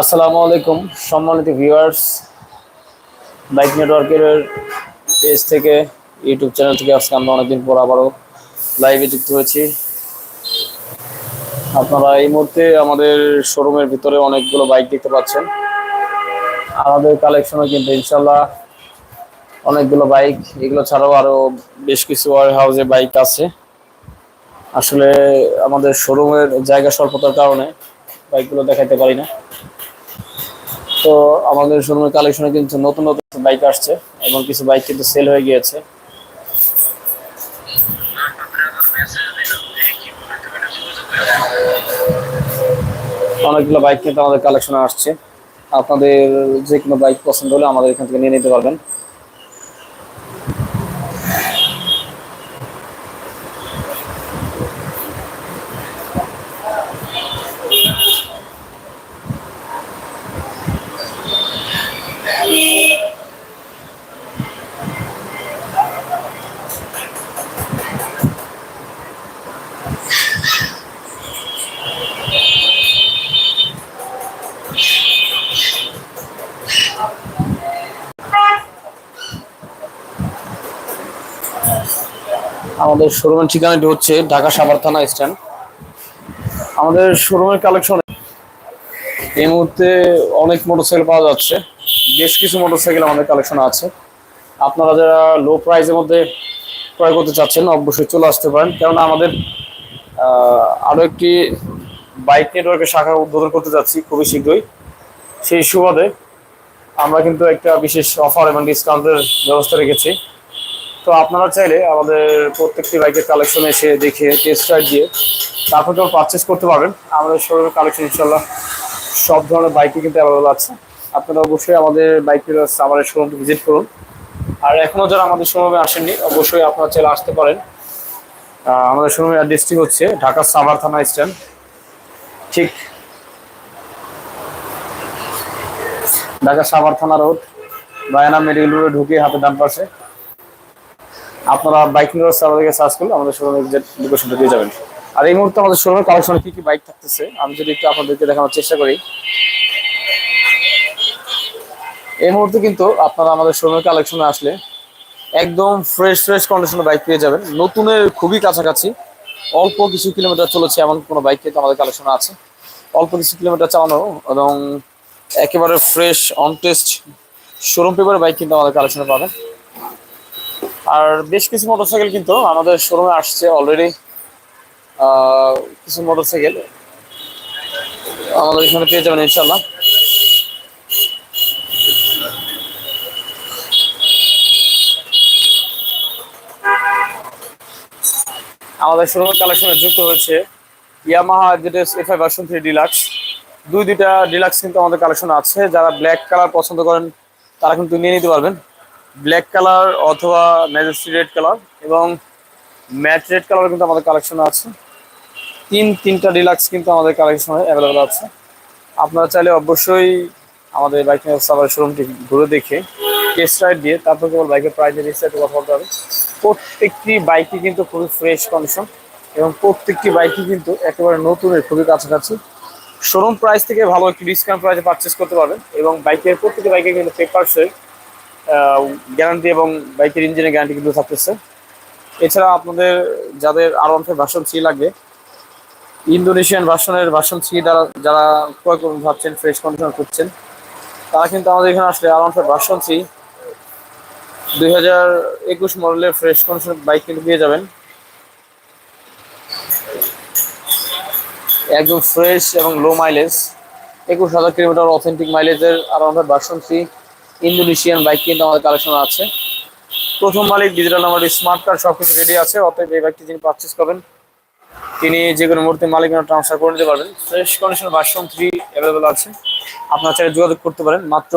আসসালামু আলাইকুম, সম্মানিত ভিউয়ার্স বাইক নেটওয়ার্কের পেজ থেকে ইউটিউব চ্যানেল থেকে আজকে আমরা অনেকদিন পর আবারও লাইভে যুক্ত হয়েছি। আপনারা এই মুহূর্তে আমাদের শোরুমের ভিতরে অনেকগুলো বাইক দেখতে পাচ্ছেন। আমাদের কালেকশনে কিন্তু ইনশাল্লাহ অনেকগুলো বাইক এগুলো ছাড়াও আরও বেশ কিছু ওয়ার হাউসে বাইক আছে। আসলে আমাদের শোরুমের জায়গা স্বল্পতার কারণে বাইকগুলো দেখাতে পারি না। তো আমাদের শোরুমের কালেকশনে কিন্তু নতুন নতুন বাইক আসছে এবং কিছু বাইক কিন্তু সেল হয়ে গিয়েছে। অনেকগুলো বাইক কিন্তু আমাদের কালেকশনে আসছে। আপনাদের যে কোনো বাইক পছন্দ হলে আমাদের এখান থেকে নিয়ে নিতে পারবেন আমাদের শোরুমের ঠিকানাটি হচ্ছে ঢাকা সাভার থানা স্ট্যান্ড। আমাদের শোরুমের কালেকশন এই মুহূর্তে অনেক মোটরসাইকেল পাওয়া যাচ্ছে। বেশ কিছু মোটরসাইকেল আমাদের কালেকশন আছে। আপনারা যারা লো প্রাইসের মধ্যে ক্রয় করতে চাচ্ছেন, অবশ্যই চলে আসতে পারেন। কেননা আমাদের আরও একটি বাইক নেটওয়ার্কের শাখা উদ্বোধন করতে যাচ্ছি খুবই শীঘ্রই। সেই সুবাদে আমরা কিন্তু একটা বিশেষ অফার এবং ডিসকাউন্টের ব্যবস্থা রেখেছি। তো আপনারা চাইলে আমাদের প্রত্যেকটি বাইকের কালেকশন এসে দেখে টেস্ট রাইড দিয়ে তারপর যখন পারচেস করতে পারবেন, আমাদের শোরুমের কালেকশন ইনশাল্লাহ সব ধরনের বাইকই কিন্তু অ্যাভেলেবল আছে। আপনারা অবশ্যই আমাদের বাইকের আমাদের শোরুমটি ভিজিট করুন। আর এখনও যারা আমাদের শোরুমে আসেননি, অবশ্যই আপনারা চাইলে আসতে পারেন। আমাদের শোরুমের অ্যাড্রেসটি হচ্ছে ঢাকা সাভার থানা স্ট্যান্ড। ঠিক ঢাকা সাভার থানা রোড বায়ানা মেডিকেল রোডে ঢুকে হাতে ডান পাশে। আপনারা বাইক আমাদেরকে সার্চ করলে আমাদের শোরুমের লোকেশনটা দিয়ে যাবেন। আর এই মুহূর্তে আমাদের শোরুমের কালেকশনে কি কি বাইক থাকতেছে, আমি যদি একটু আপনাদেরকে দেখানোর চেষ্টা করি। এই মুহূর্তে কিন্তু আপনারা আমাদের শোরুমের কালেকশনে আসলে একদম ফ্রেশ ফ্রেশ কন্ডিশনের বাইক পেয়ে যাবেন। নতুনের খুবই কাছাকাছি। অল্প কিছু কিলোমিটার চলেছে এমন কোনো বাইক কিন্তু আমাদের কালেকশনে আছে। অল্প কিছু কিলোমিটার চালানো এবং একেবারে ফ্রেশ অন টেস্ট শোরুম পেপারের বাইক কিন্তু আমাদের কালেকশনে পাবেন। আর বেশ কিছু মোটরসাইকেল কিন্তু আমাদের শোরুমে আসছে অলরেডি কিছু মোটরসাইকেল। আমাদের এখানে পেয়ে যাবেন ইনশাল্লাহ আমাদের শোরুমের কালেকশনে যুক্ত হয়েছে Yamaha ZS F I version three deluxe দুই দুইটা ডিলাক্স কিন্তু আমাদের কালেকশন আছে। যারা ব্ল্যাক কালার পছন্দ করেন, তারা কিন্তু নিয়ে নিতে পারবেন। ব্ল্যাক কালার অথবা ম্যাজেস্টি রেড কালার এবং ম্যাট রেড কালার কিন্তু আমাদের কালেকশনে আছে। তিন, তিনটা ডিলাক্স কিন্তু আমাদের কালেকশনে অ্যাভেলেবেল আছে। আপনারা চাইলে অবশ্যই আমাদের বাইক সাবার শোরুমটি ঘুরে দেখে টেস্ট রাইড দিয়ে তারপর কেবল বাইকের প্রাইজের রিক্সাইটে কথা বলতে হবে। প্রত্যেকটি বাইকই কিন্তু খুবই ফ্রেশ কন্ডিশন এবং প্রত্যেকটি বাইকই কিন্তু একেবারে নতুনের খুবই কাছাকাছি। শোরুম প্রাইস থেকে ভালো একটি ডিসকাউন্ট প্রাইসে পারচেস করতে পারবেন এবং বাইকের প্রত্যেকটি বাইকে কিন্তু পেপারসের গ্যারান্টি এবং বাইকের ইঞ্জিনের গ্যারান্টি কিন্তু থাকতেছে। এছাড়া আপনাদের যাদের আর ওয়ান ফাইভ ভার্সন লাগবে ইন্দোনেশিয়ান ভার্সনের ভার্সন থ্রি দ্বারা যারা ক্রয় করুন ভাবছেন ফ্রেশ কন্ডিশন করছেন তারা কিন্তু আমাদের এখানে আসলে আর ওয়ান ফাইভ ভার্সন দুই হাজার একুশ মডেলের ফ্রেশ কন্ডিশন বাইক কিন্তু পেয়ে যাবেন। একদম ফ্রেশ এবং লো মাইলেজ একুশ হাজার কিলোমিটার অথেন্টিক মাইলেজের আর আমাদের ভার্সন থ্রি ইন্দোনেশিয়ান বাইক কিন্তু আমাদের কালেকশন আছে। প্রথম মালিক ডিজিটাল নাম্বার স্মার্ট কার্ড সব কিছু রেডি আছে। অতএব এই বাইকটি যিনি পারচেস করবেন, তিনি যে কোনো মুহূর্তে মালিকানা ট্রান্সফার করে নিতে পারবেন। Fresh condition version three available আছে। আপনার চাইলে যোগাযোগ করতে পারেন। মাত্র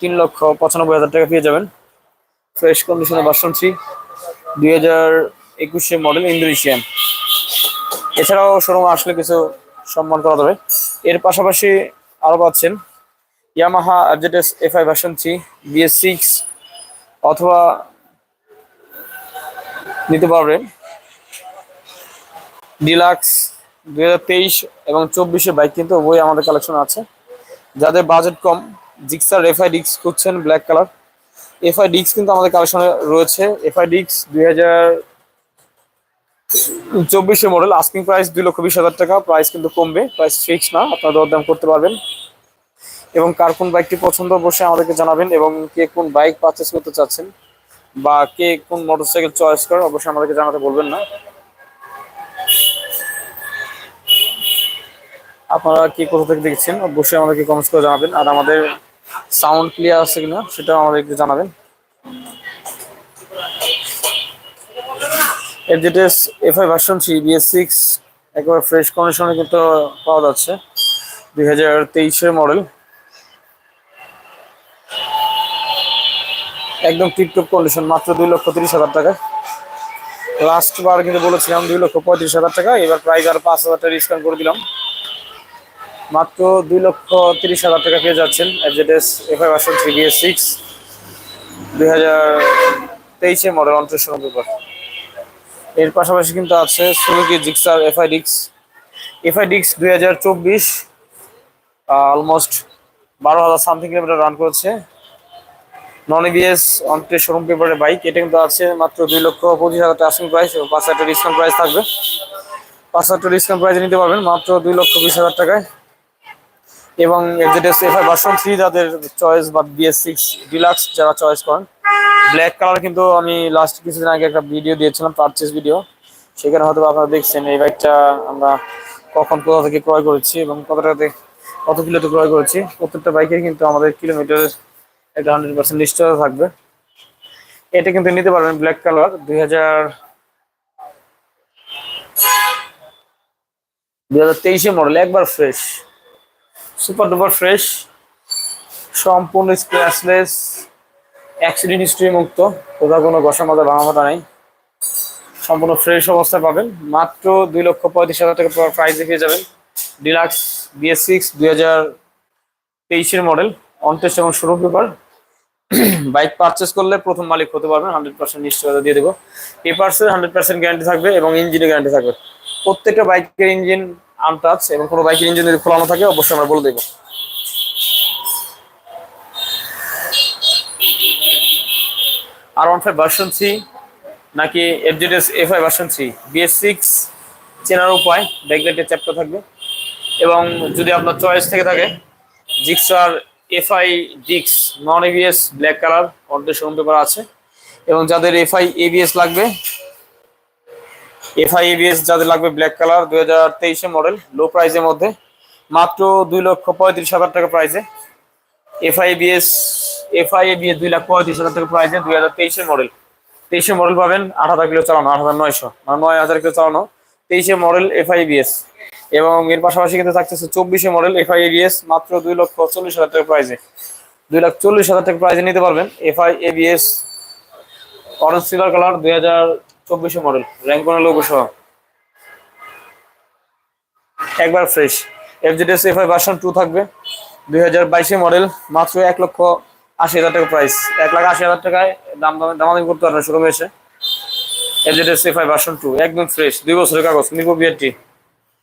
তিন লক্ষ পঁচানব্বই হাজার টাকা পেয়ে যাবেন। ফ্রেশ কন্ডিশনের ভার্সন থ্রি দুই হাজার একুশে মডেল ইন্দোনেশিয়ান এছাড়াও শোরুমে আসলে কিছু সম্মান করা যাবে। এর পাশাপাশি আরও পাচ্ছেন Yamaha আরজেটেস F I version three BS six অথবা নিতে পারবেন। ডিলাক্স দুই হাজার তেইশ এবং চব্বিশে বাইক কিন্তু বই আমাদের কালেকশন আছে। যাদের বাজেট কম জিক্সার এফআই ডিক্স করছেন ব্ল্যাক কালার এফআই ডিক্স কিন্তু আমাদের কালেকশনে রয়েছে। এফআই ডিক্স দুই হাজার চব্বিশে মডেল আস্কিং প্রাইস দুই লক্ষ বিশ হাজার টাকা। প্রাইস কিন্তু কমবে প্রাইস ফিক্স না, আপনারা দরদাম করতে পারবেন। এবং কার কোন বাইকটি পছন্দ অবশ্যই আমাদেরকে জানাবেন এবং কে কোন বাইক পারচেস করতে চাচ্ছেন বা কে কোন মোটরসাইকেল চয়েস করে অবশ্যই আমাদেরকে জানাতে বলবেন না। আপনারা কি কোথা থেকে দেখছেন অবশ্যই আমাদেরকে কমেন্টস করে জানাবেন। আর আমাদের সাউন্ড ক্লিয়ার আছে কিনা সেটাও আমাদেরকে জানাবেন। FZS FI version three BS six একবার ফ্রেশ কন্ডিশনে কিন্তু পাওয়া যাচ্ছে। দুই হাজার তেইশের মডেল একদম টিপটপ কন্ডিশন মাত্র দুই লক্ষ তিরিশ হাজার টাকা। লাস্ট বার কিন্তু বলেছিলাম দুই লক্ষ পঁয়ত্রিশ হাজার টাকা, এবার প্রাইস আর পাঁচ হাজার টাকা ডিসকাউন্ট করে দিলাম। মাত্র দুই লক্ষ তিরিশ হাজার টাকা পেয়ে যাচ্ছেন FZS FI version three BS six দুই হাজার তেইশে মডেল অন্ত্রের পেপার এর পাশাপাশি কিন্তু আছে সুজুকি জিক্সার এফআই ডিক্স এফআই ডিক্স দুই হাজার চব্বিশ অলমোস্ট বারো হাজার সামথিং কিলোমিটার রান করেছে। নন ইবিএস অন্টের শোরুম পেপারের বাইক, এটা কিন্তু আছে মাত্র দুই লক্ষ পঁচিশ হাজার টাকা প্রাইস এবং পাঁচ হাজার ডিসকাউন্ট প্রাইস থাকবে। পাঁচ হাজার ডিসকাউন্ট প্রাইসে নিতে পারবেন, মাত্র দুই লক্ষ বিশ হাজার টাকায়। এবং এফজেডএস এফআই ভার্সন থ্রি যাদের চয়েস বা বিএস সিক্স ডিলাক্স যারা চয়েস করেন ব্ল্যাক কালার কিন্তু আমি লাস্ট কিছুদিন আগে একটা ভিডিও দিয়েছিলাম পারচেস ভিডিও সেখানে হয়তো আপনারা দেখছেন এই বাইকটা আমরা কখন, কোথা থেকে ক্রয় করেছি এবং কত টাকাতে কত কিলোতে ক্রয় করেছি। প্রত্যেকটা বাইকের কিন্তু আমাদের কিলোমিটার একটা হান্ড্রেড পার্সেন্ট নিশ্চয়তা থাকবে। এটা কিন্তু নিতে পারবেন ব্ল্যাক কালার দুই হাজার দুই হাজার তেইশে মডেল একবার ফ্রেশ সুপার ডুপার ফ্রেশ সম্পূর্ণ স্ক্র্যাচলেস অ্যাক্সিডেন্ট হিস্ট্রি মুক্ত, কোথাও কোনো ঘষা মাজা ভাঙা নাই। সম্পূর্ণ ফ্রেশ অবস্থায় পাবেন। মাত্র দুই লক্ষ পঁয়ত্রিশ হাজার টাকা প্রাইস পেয়ে যাবেন। ডিলাক্স বিএস সিক্স দুই হাজার তেইশের মডেল অনটেস্ট এবং শুরু পেপার বাইক পারচেস করলে প্রথম মালিক হতে পারবেন হান্ড্রেড পার্সেন্ট নিশ্চয়তা দিয়ে দেবো। পেপারসের হান্ড্রেড পার্সেন্ট গ্যারান্টি থাকবে এবং ইঞ্জিনের গ্যারান্টি থাকবে। প্রত্যেকটা বাইকের ইঞ্জিন আনটাচ এবং কোনো বাইকের ইঞ্জিন যদি খোলানো থাকে, অবশ্যই আমরা বলে দেবো। R one five version three নাকি FZS F I version three BS six চেনার উপায় ব্যাকলাইটের চ্যাপ্টার থাকবে। এবং যদি আপনার চয়েস থেকে থাকে জিক্সার এফআই ডিক্স নন এবিএস ব্ল্যাক কালার অর্ধেক শোরুম পেপার আছে। এবং যাদের এফআই এবিএস লাগবে এফআই এবিএস যাদের লাগবে ব্ল্যাক কালার দুই হাজার তেইশে মডেল লো প্রাইসের মধ্যে, মাত্র দুই লক্ষ পঁয়ত্রিশ হাজার টাকা প্রাইসে এফআই এবিএস এফআই এবিএস দুই লাখ পঁয়ত্রিশ হাজার টাকা প্রাইসে দুই হাজার তেইশের মডেল তেইশে মডেল পাবেন আট হাজার কিলো চালানো, আট হাজার নয়শো। মানে নয় হাজার কিলো চালানো, তেইশে মডেল এফআই এবিএস এবং এর পাশাপাশি কিন্তু থাকতেছে চব্বিশে মডেল এফআই এবিএস মাত্র দুই লক্ষ চল্লিশ হাজার টাকা প্রাইসে দুই লাখ চল্লিশ হাজার টাকা প্রাইসে নিতে পারবেন FI ABS orange silver colour দুই হাজার চব্বিশে মডেল র্যাঙ্ক কোনো লোক সহ। একবার fresh FZS FI version two থাকবে। দুই হাজার বাইশে মডেল মাত্র এক লক্ষ আশি হাজার টাকা প্রাইস এক লাখ আশি হাজার টাকায় দাম দামে দামাদামি করতে পারবেন শোরুমে এসে। এফজেডএস এফআই ভার্সন টু একদম ফ্রেশ দুই বছরের কাগজ নির্ভর বিআরটি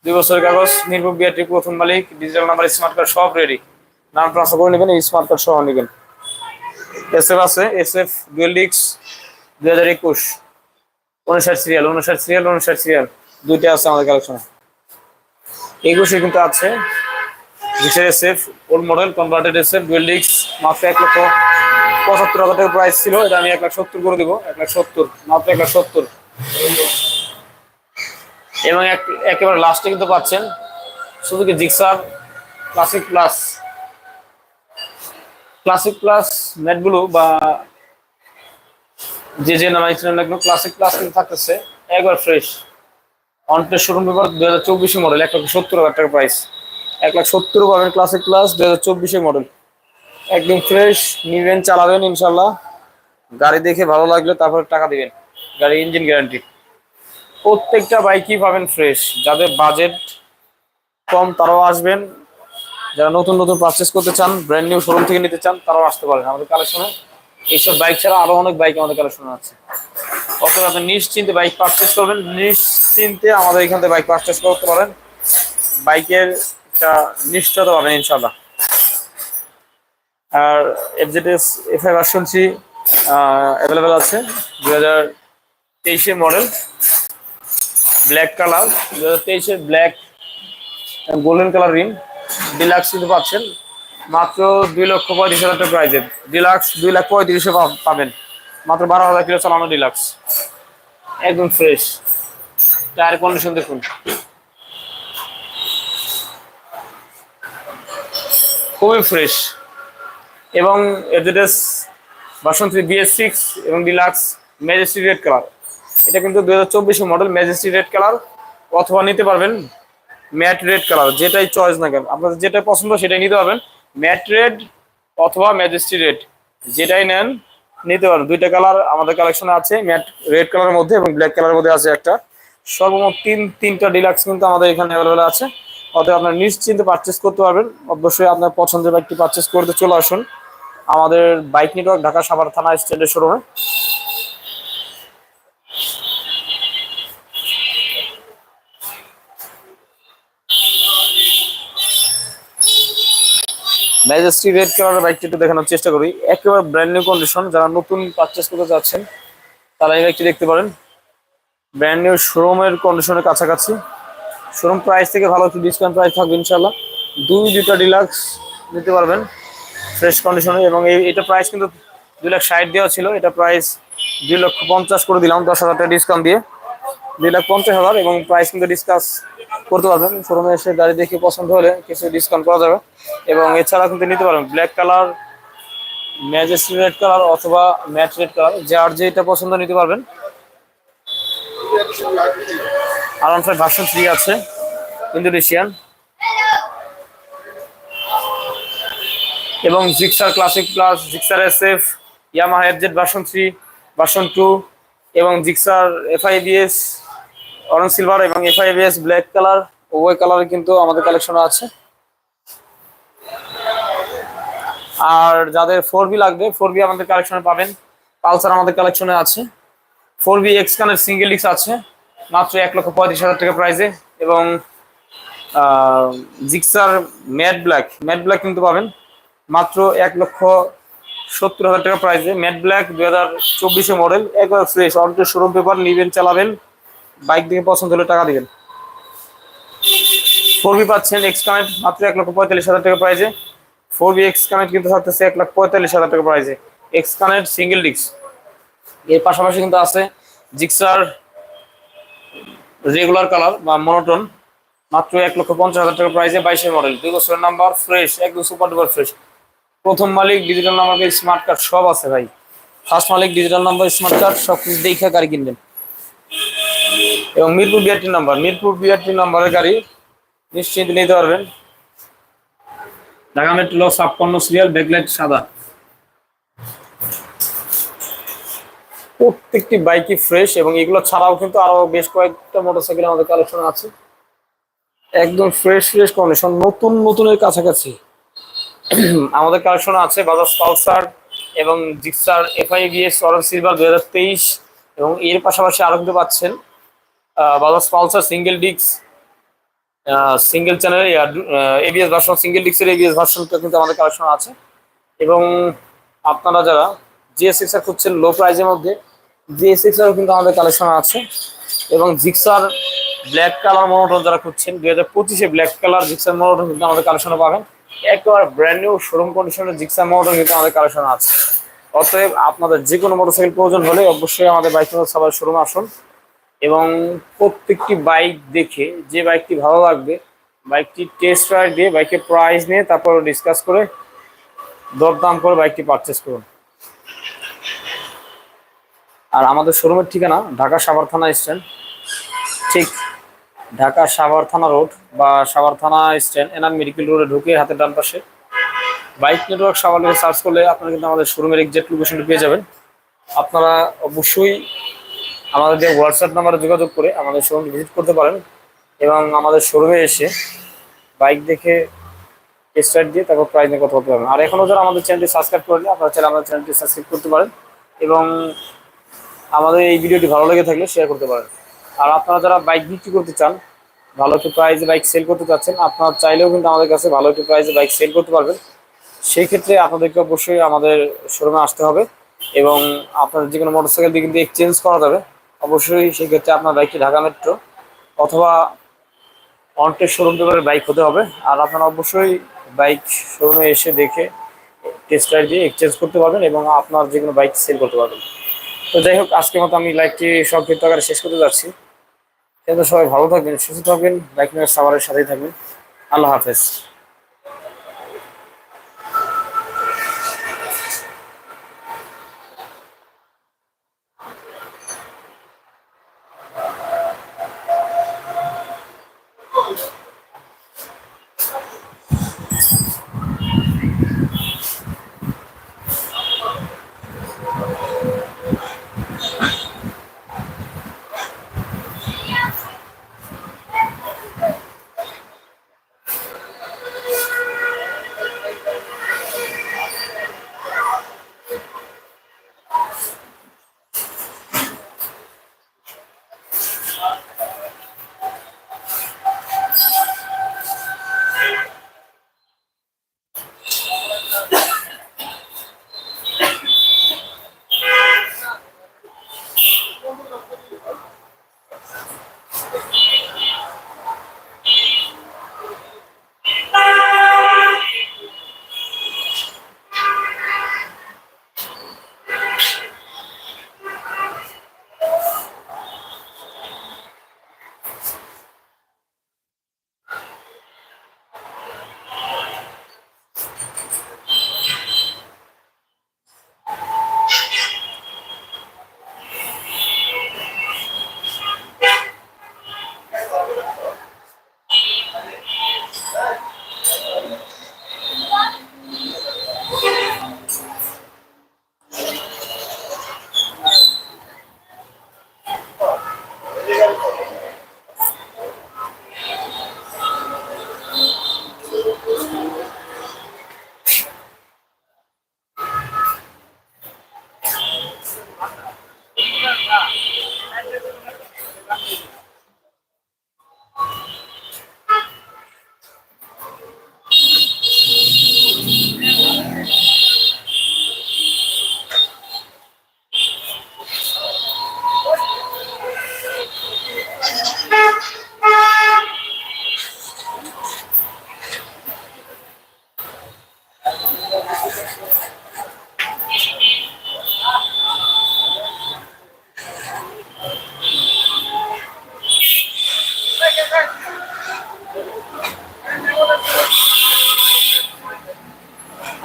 দুই বছরের কাগজ নির্ভর বিআরটি প্রথম মালিক ডিজিটাল নাম্বার স্মার্ট কার্ড সব রেডি নাম ট্রান্সফার করে নেবেন স্মার্ট কার্ড সহ নেবেন। এস এফ আছে এস এফ ডুয়েল ডিক্স দুই হাজার একুশ। উনষাট সিরিয়াল উনষাট সিরিয়াল উনষাট সিরিয়াল দুইটা আছে আমাদের কালেকশনে একুশে কিন্তু আছে ডিক্সের S F old model converted SF dual ডিক্স মাত্র এক লক্ষ পঁচাত্তর হাজার টাকা প্রাইস ছিল, এটা আমি এক লাখ সত্তর করে দেবো, এক লাখ সত্তর, মাত্র এক লাখ সত্তর। এবং এক একেবারে লাস্টে কিন্তু পাচ্ছেন শুধু কি Gixxer classic plus classic plus ম্যাটগুলো বা যে যে নাম ছিলেন ক্লাসিক প্লাস কিন্তু থাকতেছে। একবার ফ্রেশ অন্টের শোরুম পেপার দু হাজার চব্বিশে মডেল এক লাখ সত্তর হাজার টাকা প্রাইস এক লাখ সত্তর পাবেন ক্লাসিক প্লাস দু হাজার চব্বিশে মডেল একদম ফ্রেশ নিবেন, চালাবেন ইনশাল্লাহ গাড়ি দেখে ভালো লাগলে তারপরে টাকা দিবেন। গাড়ি ইঞ্জিন গ্যারান্টি প্রত্যেকটা বাইকই পাবেন ফ্রেশ যাদের বাজেট কম, তারাও আসবেন। যারা নতুন নতুন পারচেস করতে চান ব্র্যান্ড নিউ শোরুম থেকে নিতে চান, তারাও আসতে পারেন আমাদের কালেকশনে এইসব বাইক ছাড়া আরও অনেক বাইক আমাদের কালেকশনে আছে। অতএব আপনি নিশ্চিন্তে বাইক পারচেস করবেন, নিশ্চিন্তে আমাদের এখান থেকে বাইক পারচেস করতে পারেন। বাইকের একটা নিশ্চয়তা পাবেন ইনশাল্লাহ R F FZS F I version three available আছে। দু হাজার তেইশের মডেল ব্ল্যাক কালার দু হাজার তেইশের black golden colour rim deluxe কিন্তু পাচ্ছেন। মাত্র দুই লক্ষ পঁয়ত্রিশ হাজার টাকা প্রাইজের ডিলাক্স দুই লাখ পঁয়ত্রিশে পাবেন। মাত্র বারো হাজার কিলো চালানো ডিলাক্স একদম ফ্রেশ টায়ার কন্ডিশন দেখুন। খুবই ফ্রেশ এবং FZS version three BS six এবং ডিলাক্স ম্যাজেস্টি রেড কালার এটা কিন্তু দু হাজার মডেল ম্যাজেস্টি রেড কালার অথবা নিতে পারবেন ম্যাট রেড কালার যেটাই চয়েস না কেন। আপনাদের যেটা পছন্দ সেটাই নিতে পারবেন। ম্যাট রেড অথবা ম্যাজেস্টি রেড যেটাই নেন, নিতে পারবেন। দুইটা কালার আমাদের কালেকশনে আছে ম্যাট রেড কালারের মধ্যে এবং ব্ল্যাক কালারের মধ্যে আছে একটা। সর্বমোট তিন, তিনটা ডিলাক্স কিন্তু আমাদের এখানে অ্যাভেলেবেল আছে। অতএব আপনার নিশ্চিন্তে পারচেস করতে পারবেন। অবশ্যই আপনার পছন্দের বাইকটি পারচেস করতে চলে আসুন। আমাদের বাইক নেটওয়ার্ক ঢাকা সাভার থানা স্ট্যান্ডের শোরুমে ম্যাজেস্টি রেড কালারের বাইকটি একটু দেখানোর চেষ্টা করি। একেবারে ব্র্যান্ড নিউ কন্ডিশন যারা নতুন পারচেস করতে চাচ্ছেন তারা এই বাইকটি দেখতে পারেন। ব্র্যান্ড নিউ শোরুমের কন্ডিশনের কাছাকাছি। শোরুম প্রাইস থেকে ভালো একটু ডিসকাউন্ট প্রাইস থাকবে ইনশাল্লাহ দুই দুটা ডিলাক্স নিতে পারবেন ফ্রেশ কন্ডিশনে এবং এই, এটা প্রাইস কিন্তু দুই লাখ ষাট দেওয়া ছিল। এটা প্রাইস দুই লক্ষ পঞ্চাশ করে দিলাম, দশ হাজার টাকা ডিসকাউন্ট দিয়ে। দুই লাখ পঞ্চাশ হাজার, এবং প্রাইস কিন্তু ডিসকাস করতে পারবেন। শোরুমে এসে গাড়ি দেখে পছন্দ হলে কিছু ডিসকাউন্ট করা যাবে। এবং এছাড়া কিন্তু নিতে পারবেন। Black colour majesty red colour অথবা ম্যাট রেড কালার যার যেটা পছন্দ নিতে পারবেন। আর ওয়ান ফাইভ ভার্সন থ্রি আছে ইন্দোনেশিয়ান এবং Gixxer classic plus Gixxer S F Yamaha FZ version three version two এবং জিক্সার এফআইবিএস অরেঞ্জ সিলভার এবং এফআইবিএস ব্ল্যাক কালার উভয় কালার কিন্তু আমাদের কালেকশন আছে। আর যাদের ফোর বি লাগবে ফোর বি আমাদের কালেকশনে পাবেন। পালসার আমাদের কালেকশনে আছে। ফোর বি এক্স কানের সিঙ্গেল ডিক্স আছে, মাত্র এক লক্ষ পঁয়ত্রিশ হাজার টাকা প্রাইসে এবং Gixxer matte black matte black কিন্তু পাবেন। মাত্র এক লক্ষ সত্তর হাজার টাকা প্রাইসে ম্যাট ব্ল্যাক দু হাজার চব্বিশে মডেল একবার ফ্রেশ অল্টো শোরুম পেপার নিবেন, চালাবেন। বাইক দেখে পছন্দ হলে টাকা দিবেন। ফোর বি পাচ্ছেন এক্স কানেক্ট মাত্র এক লক্ষ পঁয়তাল্লিশ হাজার টাকা প্রাইসে ফোর বি এক্স কানেক্ট কিন্তু থাকতেছে এক লাখ পঁয়তাল্লিশ হাজার টাকা প্রাইসে এক্স কানেক্ট সিঙ্গেল ডিস্ক এর পাশাপাশি কিন্তু আছে জিক্সার রেগুলার কালার বা মনোটন মাত্র এক লক্ষ পঞ্চাশ হাজার টাকা প্রাইসে বাইশের মডেল দুই বছরের নাম্বার ফ্রেশ একদম সুপার ডুপার ফ্রেশ প্রথম মালিক ডিজিটাল নাম্বার স্মার্ট কার্ড সব আছে ভাই। ফার্স্ট মালিক ডিজিটাল নাম্বার স্মার্ট কার্ড সব কিছু দেখে গাড়ি কিনবেন। এবং Mirpur BRT number Mirpur BRT নাম্বারের গাড়ি নিশ্চিন্ত নিতে পারবেন। ঢাকা মেট্রো ছাপ্পান্ন সিরিয়াল ব্যাকলাইট সাদা। প্রত্যেকটি বাইকই ফ্রেশ এবং এগুলো ছাড়াও কিন্তু আরও বেশ কয়েকটা মোটরসাইকেল আমাদের কালেকশন আছে। একদম ফ্রেশ ফ্রেশ কন্ডিশন নতুন নতুনের কাছাকাছি। আমাদের কালেকশন আছে বাজাজ পালসার এবং Gixxer FI ABS orange silver দুই হাজার তেইশ এবং এর পাশাপাশি আরও কিন্তু পাচ্ছেন বাজাজ পালসার সিঙ্গেল ডিক্স single channel ABS version single ডিক্সের ABS ভার্সনটা কিন্তু আমাদের কালেকশন আছে। এবং আপনারা যারা জিএসএক্স আর খুঁজছেন লো প্রাইজের মধ্যে জিএসএক্স আরও কিন্তু আমাদের কালেকশন আছে। এবং জিক্সার ব্ল্যাক কালার মনোটন যারা খুঁজছেন দুই হাজার পঁচিশে ব্ল্যাক কালার জিক্সার মনোটন কিন্তু আমাদের কালেকশনে পাবেন। একেবারে ব্র্যান্ড নিউ শোরুম কন্ডিশনের জিক্সার মনোটন কিন্তু আমাদের কালেকশন আছে। অতএব আপনাদের যে কোনো মোটরসাইকেল প্রয়োজন হলে অবশ্যই আমাদের বাইক সবার শোরুম আসুন। এবং প্রত্যেকটি বাইক দেখে যে বাইকটি ভালো লাগবে, বাইকটি টেস্ট রাইড দিয়ে, বাইকের প্রাইস নিয়ে তারপর ডিসকাস করে দরদাম করে বাইকটি পারচেস করুন। আর আমাদের শোরুমের ঠিকানা ঢাকা সাভার থানা স্ট্যান্ড। ঠিক ঢাকা সাভার থানা রোড বা সাভার থানা স্ট্যান্ড এনার মেডিকেল রোডে ঢুকে হাতের ডান পাশে। বাইক নেটওয়ার্ক সাভার সার্চ করলে আপনারা কিন্তু আমাদের শোরুমের এক্সাক্ট লোকেশনটি পেয়ে যাবেন। আপনারা অবশ্যই আমাদের যে হোয়াটসঅ্যাপ নাম্বারে যোগাযোগ করে আমাদের শোরুম ভিজিট করতে পারেন এবং আমাদের শোরুমে এসে বাইক দেখে স্টার্ট দিয়ে তারপর প্রাইস নিয়ে কথা বলতে পারবেন। আর এখনও যারা আমাদের চ্যানেলটি সাবস্ক্রাইব করেনি আপনারা চাইলে আমাদের চ্যানেলটি সাবস্ক্রাইব করতে পারেন এবং আমাদের এই ভিডিওটি ভালো লেগে থাকলে শেয়ার করতে পারেন। আর আপনারা যারা বাইক বিক্রি করতে চান, ভালো একটু প্রাইসে বাইক সেল করতে চাচ্ছেন, আপনারা চাইলেও কিন্তু আমাদের কাছে ভালো একটু প্রাইসে বাইক সেল করতে পারবেন। সেই ক্ষেত্রে আপনাদেরকে অবশ্যই আমাদের শোরুমে আসতে হবে এবং আপনার যে কোনো মোটরসাইকেল দিয়ে কিন্তু এক্সচেঞ্জ করা যাবে। অবশ্যই সেক্ষেত্রে আপনার বাইকটি ঢাকা মেট্রো অথবা অন্টের শোরুম থেকে বাইক হতে হবে। আর আপনারা অবশ্যই বাইক শোরুমে এসে দেখে টেস্ট রাইড দিয়ে এক্সচেঞ্জ করতে পারবেন এবং আপনার যে কোনো বাইক সেল করতে পারবেন। তো যাই হোক, আজকের মতো আমি লাইভটি সংক্ষিপ্ত আকারে শেষ করতে যাচ্ছি। কিন্তু সবাই ভালো থাকবেন, সুস্থ থাকবেন, বাইক নিয়ে সাভারের সাথেই থাকবেন। আল্লাহ হাফেজ।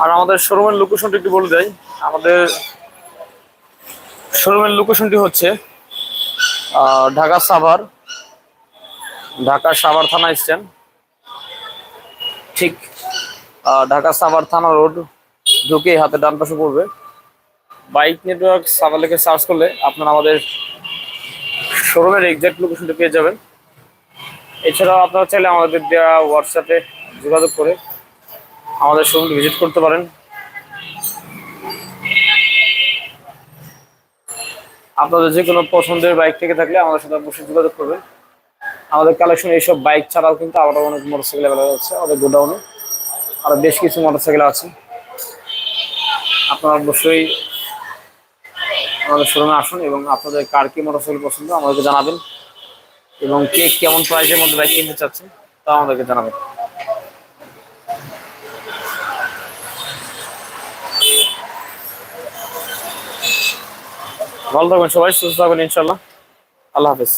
আর আমাদের শোরুমের লোকেশনটি একটু বলে দেয় আমাদের শোরুমের লোকেশনটি হচ্ছে ঢাকা সাভার ঢাকা সাভার থানা স্ট্যান্ড। ঠিক ঢাকা সাভার থানা রোড ঢুকে হাতে ডান পাশে পড়বে। বাইক নেটওয়ার্ক সাভার লেখে সার্চ করলে আপনারা আমাদের শোরুমের এক্সাক্ট লোকেশনটা পেয়ে যাবেন। এছাড়াও আপনারা চাইলে আমাদের দেওয়া হোয়াটসঅ্যাপে যোগাযোগ করে আমাদের শোরুমটি ভিজিট করতে পারেন। আপনাদের যে কোনো পছন্দের বাইক থেকে থাকলে আমাদের সাথে অবশ্যই যোগাযোগ করবেন। আমাদের কালেকশন এইসব বাইক ছাড়াও কিন্তু আরও অনেক মোটরসাইকেল অ্যাভেলেবল আছে, আমাদের গোডাউনে আরও বেশ কিছু মোটরসাইকেল আছে। আপনারা অবশ্যই আমাদের শোরুমে আসুন এবং আপনাদের কার কি মোটরসাইকেল পছন্দ আমাদেরকে জানাবেন। এবং কে কেমন প্রাইসের মধ্যে বাইক কিনতে চাচ্ছেন তা আমাদেরকে জানাবেন। ভালো থাকবেন সবাই সুস্থ থাকবেন ইনশাল্লাহ আল্লাহ হাফিজ।